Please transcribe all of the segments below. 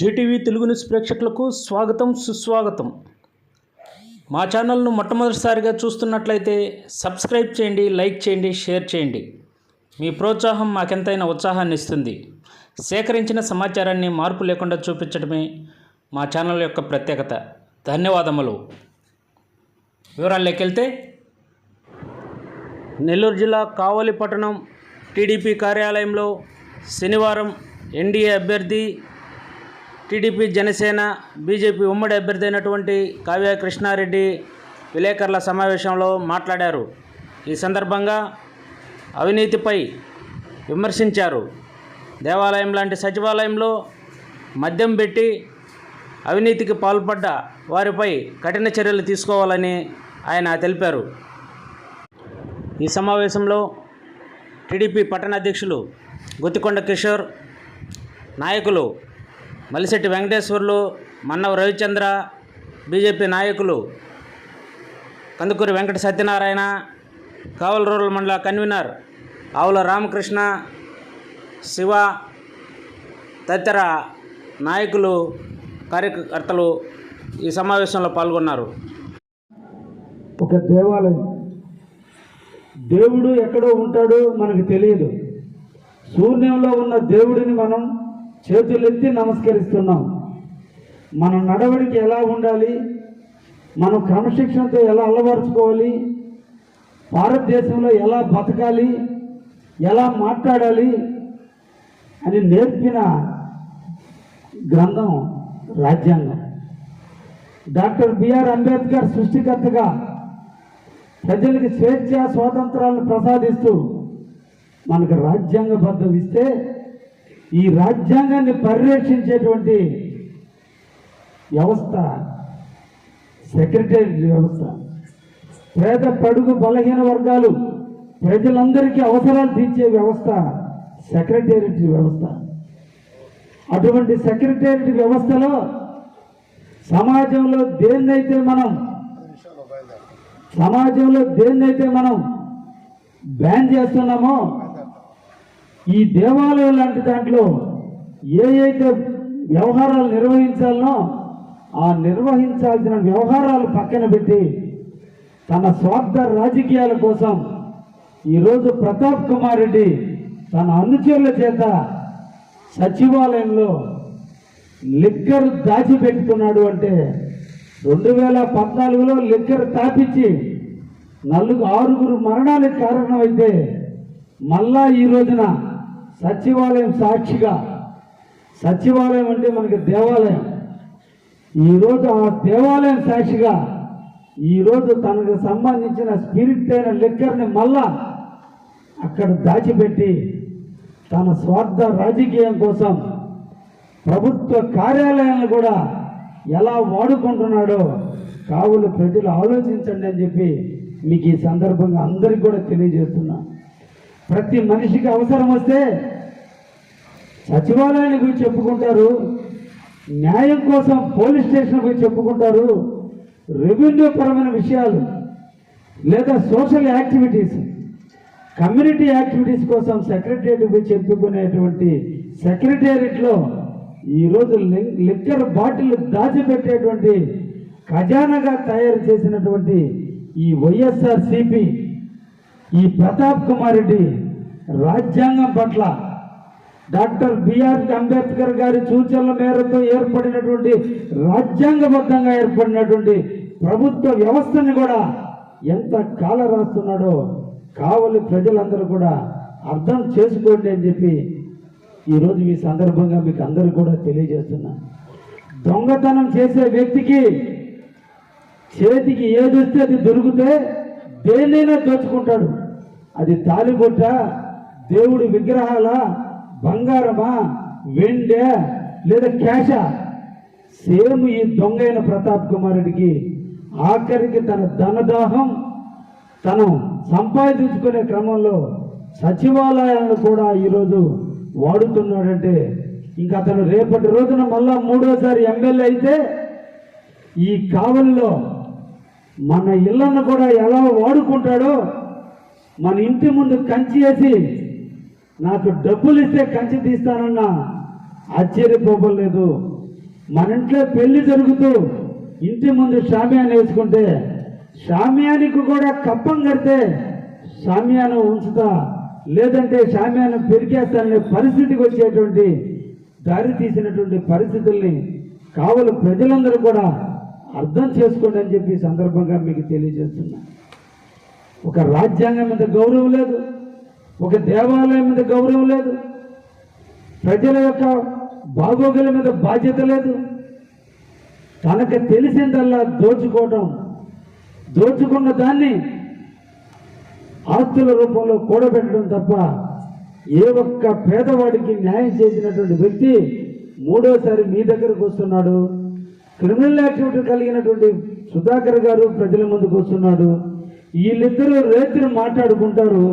JTV Telugu news ప్రేక్షకులకు స్వాగతం సుస్వాగతం. మా ఛానల్ను మొట్టమొదటిసారిగా చూస్తున్నట్లయితే సబ్స్క్రైబ్ చేయండి లైక్ చేయండి షేర్ చేయండి. మీ ప్రోత్సాహం మాకెంతైనా ఉత్సాహాన్ని ఇస్తుంది. సేకరించిన సమాచారాన్ని మార్పు లేకుండా చూపించడమే మా ఛానల్ యొక్క ప్రత్యేకత. ధన్యవాదములు. వివరాల్లోకెళ్తే నెల్లూరు జిల్లా కావలి పట్టణం టీడీపీ కార్యాలయంలో శనివారం ఎన్డీఏ అభ్యర్థి టీడీపీ జనసేన బీజేపీ ఉమ్మడి అభ్యర్థి అయినటువంటి కావ్య కృష్ణారెడ్డి విలేకరుల సమావేశంలో మాట్లాడారు. ఈ సందర్భంగా అవినీతిపై విమర్శించారు. దేవాలయం లాంటి సచివాలయంలో మద్యం పెట్టి అవినీతికి పాల్పడ్డ వారిపై కఠిన చర్యలు తీసుకోవాలని ఆయన తెలిపారు. ఈ సమావేశంలో టీడీపీ పట్టణ అధ్యక్షులు గుత్తికొండ కిషోర్ నాయకులు మలిశెట్టి వెంకటేశ్వర్లు మన్నవ రవిచంద్ర బీజేపీ నాయకులు కందుకూరి వెంకట సత్యనారాయణ కావల రూరల్ మండల కన్వీనర్ ఆవుల రామకృష్ణ శివ తదితర నాయకులు కార్యకర్తలు ఈ సమావేశంలో పాల్గొన్నారు. ఒక దేవాలయం. దేవుడు ఎక్కడో ఉంటాడో మనకు తెలియదు. శూన్యంలో ఉన్న దేవుడిని మనం చేతులెత్తి నమస్కరిస్తున్నాం. మన నడవడికి ఎలా ఉండాలి? మనం క్రమశిక్షణతో ఎలా అలవరుచుకోవాలి? భారతదేశంలో ఎలా బతకాలి? ఎలా మాట్లాడాలి? అని నేర్పిన గ్రంథం రాజ్యాంగం. డాక్టర్ బిఆర్ అంబేద్కర్ సృష్టికర్తగా ప్రజలకు స్వేచ్ఛ స్వాతంత్రాలను ప్రసాదిస్తూ మనకు రాజ్యాంగబద్ధం ఇస్తే ఈ రాజ్యాంగాన్ని పరిరక్షించేటువంటి వ్యవస్థ సెక్రటరీ వ్యవస్థ. పేద పడుగు బలహీన వర్గాలు ప్రజలందరికీ అవసరాలు తీర్చే వ్యవస్థ సెక్రటేరియట్ వ్యవస్థ. అటువంటి సెక్రటేరియట్ వ్యవస్థలో సమాజంలో దేన్నైతే మనం సమాజంలో దేన్నైతే మనం బ్యాన్ చేస్తున్నామో ఈ దేవాలయం లాంటి దాంట్లో ఏ అయితే వ్యవహారాలు నిర్వహించాలనో ఆ నిర్వహించాల్సిన వ్యవహారాలు పక్కన పెట్టి తన స్వార్థ రాజకీయాల కోసం ఈరోజు ప్రతాప్ కుమార్ రెడ్డి తన అనుచరుల చేత సచివాలయంలో లిక్కర్ దాచిపెట్టుకున్నాడు అంటే రెండు వేల పద్నాలుగులో లిక్కర్ తాపించి నలుగు ఆరుగురు మరణానికి కారణమైతే మళ్ళా ఈ రోజున సచివాలయం సాక్షిగా. సచివాలయం అంటే మనకి దేవాలయం. ఈరోజు ఆ దేవాలయం సాక్షిగా ఈరోజు తనకు సంబంధించిన స్పిరిట్ అయిన లిక్కర్ని మళ్ళా అక్కడ దాచిపెట్టి తన స్వార్థ రాజకీయం కోసం ప్రభుత్వ కార్యాలయాలను కూడా ఎలా వాడుకుంటున్నాడో కావులు ప్రజలు ఆలోచించండి అని చెప్పి మీకు ఈ సందర్భంగా అందరికీ కూడా తెలియజేస్తున్నాను ప్రతి మనిషికి అవసరం వస్తే సచివాలయాన్ని పోయి చెప్పుకుంటారు న్యాయం కోసం పోలీస్ స్టేషన్ పోయి చెప్పుకుంటారు రెవెన్యూ పరమైన విషయాలు లేదా సోషల్ యాక్టివిటీస్ కమ్యూనిటీ యాక్టివిటీస్ కోసం సెక్రటరియట్ పోయి చెప్పుకునేటువంటి సెక్రటేరియట్లో ఈరోజు లిక్కర్ బాటిల్ దాచిపెట్టేటువంటి ఖజానాగా తయారు చేసినటువంటి ఈ వైఎస్ఆర్ సిపి ఈ ప్రతాప్ కుమార్ రెడ్డి రాజ్యాంగం పట్ల డాక్టర్ బిఆర్ అంబేద్కర్ గారి సూచనల మేరకు ఏర్పడినటువంటి రాజ్యాంగబద్ధంగా ఏర్పడినటువంటి ప్రభుత్వ వ్యవస్థని కూడా ఎంత కాల రాస్తున్నాడో కావలి ప్రజలందరూ కూడా అర్థం చేసుకోండి అని చెప్పి ఈరోజు ఈ సందర్భంగా మీకు అందరూ కూడా తెలియజేస్తున్నా. దొంగతనం చేసే వ్యక్తికి చేతికి ఏది వస్తే అది దొరికితే దేన్నైనా దోచుకుంటాడు. అది తాలిబొట్ట దేవుడి విగ్రహాల బంగారమా వెండే లేదా క్యాషా? సేమ్ ఈ దొంగైన ప్రతాప్ కుమార్ ఆఖరికి తన ధనదాహం తను సంపాదించుకునే క్రమంలో సచివాలయాలను కూడా ఈరోజు వాడుతున్నాడంటే ఇంకా అతను రేపటి రోజున మళ్ళా మూడోసారి ఎమ్మెల్యే అయితే ఈ కావలిలో మన ఇళ్ళను కూడా ఎలా వాడుకుంటాడో మన ఇంటి ముందు కంచి వేసి నాకు డబ్బులు ఇస్తే కంచి తీస్తానన్నా ఆశ్చర్యపోవలేదు మన ఇంట్లో పెళ్ళి జరుగుతూ ఇంటి ముందు షామియాన్ని వేసుకుంటే షామియానికి కూడా కప్పం కడితే షామియాన ఉంచుతా లేదంటే షామియాన పెరిగేస్తాననే పరిస్థితికి వచ్చేటువంటి దారి తీసినటువంటి పరిస్థితుల్ని కావలు ప్రజలందరూ కూడా అర్థం చేసుకోండి అని చెప్పి సందర్భంగా మీకు తెలియజేస్తున్నా. ఒక రాజ్యాంగం మీద గౌరవం లేదు ఒక దేవాలయం మీద గౌరవం లేదు ప్రజల యొక్క బాగోగుల మీద బాధ్యత లేదు. తనకు తెలిసిందల్లా దోచుకోవడం దోచుకున్న దాన్ని ఆస్తుల రూపంలో కూడబెట్టడం తప్ప ఏ ఒక్క పేదవాడికి న్యాయం చేసినటువంటి వ్యక్తి మూడోసారి మీ దగ్గరకు వస్తున్నాడు. క్రిమినల్ యాక్టివిటీ కలిగినటువంటి సుధాకర్ గారు ప్రజల ముందుకు వస్తున్నాడు. వీళ్ళిద్దరూ రేత్రి మాట్లాడుకుంటారు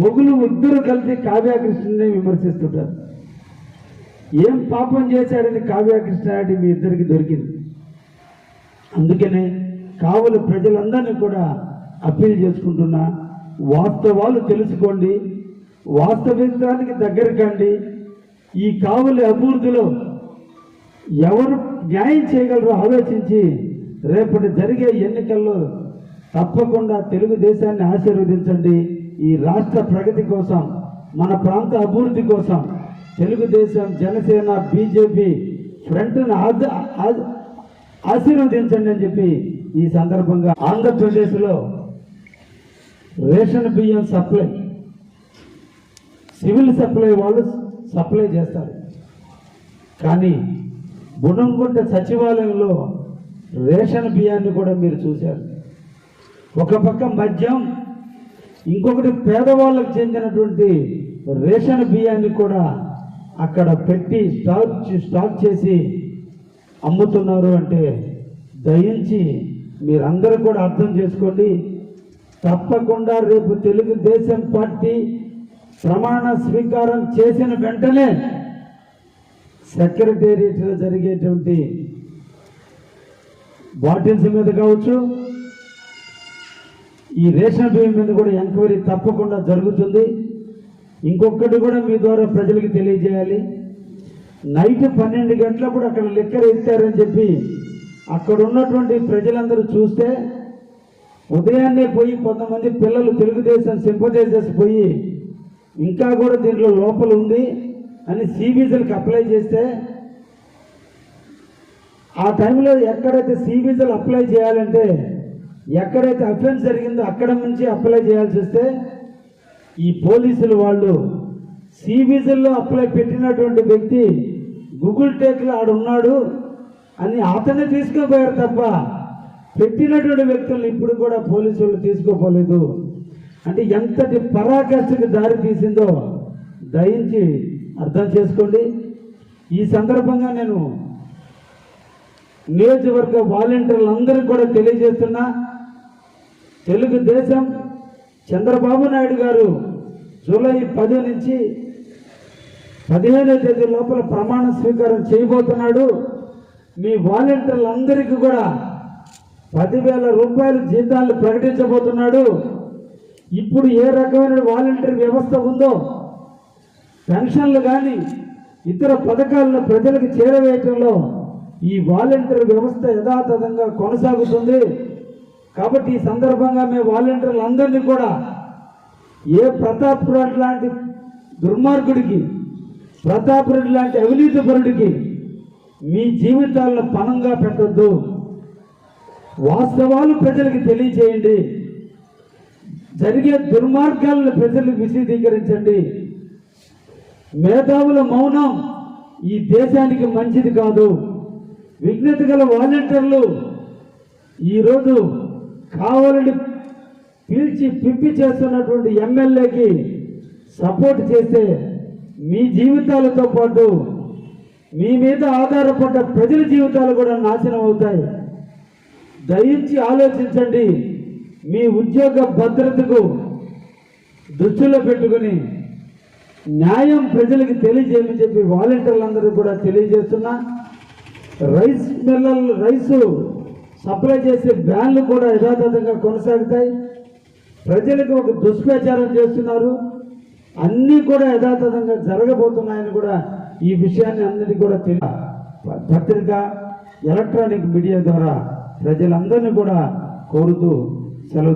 పొగులు ఇద్దరు కలిసి కావ్యకృష్ణుని విమర్శిస్తుంటారు. ఏం పాపం చేశాడని కావ్యాకృష్ణారెడ్డి మీ ఇద్దరికి దొరికింది. అందుకనే కావలి ప్రజలందరినీ కూడా అప్పీల్ చేసుకుంటున్నా వాస్తవాలు తెలుసుకోండి వాస్తవికానికి దగ్గర కండి ఈ కావలి అభివృద్ధిలో ఎవరు న్యాయం చేయగలరో ఆలోచించి రేపటి జరిగే ఎన్నికల్లో తప్పకుండా తెలుగుదేశాన్ని ఆశీర్వదించండి. ఈ రాష్ట్ర ప్రగతి కోసం మన ప్రాంత అభివృద్ధి కోసం తెలుగుదేశం జనసేన బీజేపీ ఫ్రంట్ను ఆశీర్వదించండి అని చెప్పి ఈ సందర్భంగా ఆంధ్రప్రదేశ్లో రేషన్ బియ్యం సప్లై సివిల్ సప్లై వాళ్ళు సప్లై చేస్తారు. కానీ గుణంగుంట సచివాలయంలో రేషన్ బియ్యాన్ని కూడా మీరు చూశారు. ఒక పక్క మద్యం ఇంకొకటి పేదవాళ్ళకు చెందినటువంటి రేషన్ బియ్యాన్ని కూడా అక్కడ పెట్టి స్టాక్ స్టాక్ చేసి అమ్ముతున్నారు అంటే దయించి మీరందరూ కూడా అర్థం చేసుకోండి. తప్పకుండా రేపు తెలుగుదేశం పార్టీ ప్రమాణ స్వీకారం చేసిన వెంటనే సెక్రటేరియట్లో జరిగేటువంటి బాటిల్స్ మీద కావచ్చు ఈ రేషన్ బియ్యం మీద కూడా ఎంక్వైరీ తప్పకుండా జరుగుతుంది. ఇంకొకటి కూడా మీ ద్వారా ప్రజలకు తెలియజేయాలి. నైట్ పన్నెండు గంటలప్పుడు అక్కడ లిక్కర్ ఇస్తారని చెప్పి అక్కడ ఉన్నటువంటి ప్రజలందరూ చూస్తే ఉదయాన్నే పోయి కొంతమంది పిల్లలు తెలుగుదేశం సింపథైజర్స్ పోయి ఇంకా కూడా దీంట్లో లోపల ఉంది అని సిబిజీలకు అప్లై చేస్తే ఆ టైంలో ఎక్కడైతే సిబిజీలు అప్లై చేయాలంటే ఎక్కడైతే అఫెన్స్ జరిగిందో అక్కడ నుంచి అప్లై చేయాల్సి వస్తే ఈ పోలీసులు వాళ్ళు సిబిజీల్లో అప్లై పెట్టినటువంటి వ్యక్తి గూగుల్ టేక్లో ఆడున్నాడు అని అతన్ని తీసుకుపోయారు తప్ప పెట్టినటువంటి వ్యక్తులను ఇప్పుడు కూడా పోలీసులు తీసుకోపోలేదు. అంటే ఎంతటి పరాకాష్ఠకు దారి తీసిందో దయించి అర్థం చేసుకోండి. ఈ సందర్భంగా నేను నియోజకవర్గ వాలంటీర్లందరికీ కూడా తెలియజేస్తున్నా. తెలుగుదేశం చంద్రబాబు నాయుడు గారు జూలై పది నుంచి పదిహేనో తేదీ లోపల ప్రమాణ స్వీకారం చేయబోతున్నాడు. మీ వాలంటీర్లందరికీ కూడా పదివేల రూపాయల జీతాలు ప్రకటించబోతున్నాడు. ఇప్పుడు ఏ రకమైన వాలంటీర్ వ్యవస్థ ఉందో పెన్షన్లు కానీ ఇతర పథకాలను ప్రజలకు చేరవేయటంలో ఈ వాలంటీర్ వ్యవస్థ యథాతథంగా కొనసాగుతుంది. కాబట్టి ఈ సందర్భంగా మేము వాలంటీర్లు అందరినీ కూడా ఏ ప్రతాప్ రెడ్డి లాంటి దుర్మార్గుడికి ప్రతాప్ రెడ్డి లాంటి అవినీతి పరుడికి మీ జీవితాలను పణంగా పెట్టొద్దు. వాస్తవాలు ప్రజలకు తెలియచేయండి. జరిగే దుర్మార్గాలను ప్రజలకు విశదీకరించండి. మేధావుల మౌనం ఈ దేశానికి మంచిది కాదు. విఘ్నత గల వాలంటీర్లు ఈరోజు కావాలని పిలిచి పిప్పి చేస్తున్నటువంటి ఎమ్మెల్యేకి సపోర్ట్ చేస్తే మీ జీవితాలతో పాటు మీ మీద ఆధారపడ్డ ప్రజల జీవితాలు కూడా నాశనం అవుతాయి. దయించి ఆలోచించండి. మీ ఉద్యోగ భద్రతకు దృష్టిలో పెట్టుకుని న్యాయం ప్రజలకు తెలియజేయమని చెప్పి వాలంటీర్లందరూ కూడా తెలియజేస్తున్నా. రైస్ మిల్లలు రైసు సప్లై చేసే బ్యాన్లు కూడా యథాతథంగా కొనసాగుతాయి. ప్రజలకు ఒక దుష్ప్రచారం చేస్తున్నారు. అన్నీ కూడా యథాతథంగా జరగబోతున్నాయని కూడా ఈ విషయాన్ని అందరికీ కూడా తెలియ ప- పత్రిక ఎలక్ట్రానిక్ మీడియా ద్వారా ప్రజలందరినీ కూడా కోరుతూ సెలవు